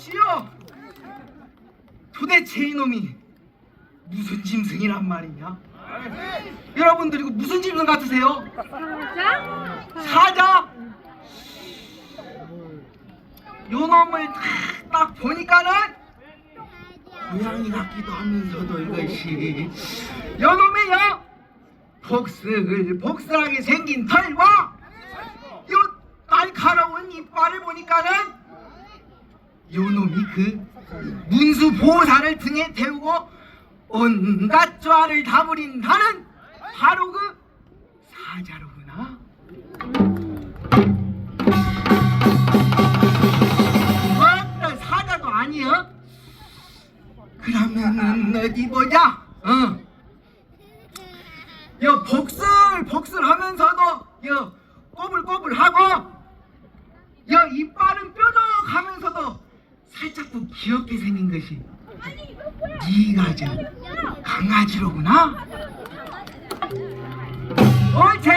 쉬어! 도대체 이놈이 무슨 짐승이란 말이냐? 여러분들 이거 무슨 짐승 같으세요? 사자? 요놈을 딱, 보니까는 고양이 같기도 하면서도 이것이 요놈의 요 복습을 복습하게 생긴 털과 요 놈이 그 문수 보살을 등에 태우고 온갖 죄를 다 부린다는 바로 그 사자로구나. 어떤 사자도 아니여? 그러면은 어디 보자. 어. 여 복슬 복슬 하면서도 여 꼬불꼬불하고 여 이빨은 뾰족하면서도 살짝 또 귀엽게 생긴 것이 네가 저 강아지로구나. 옳지.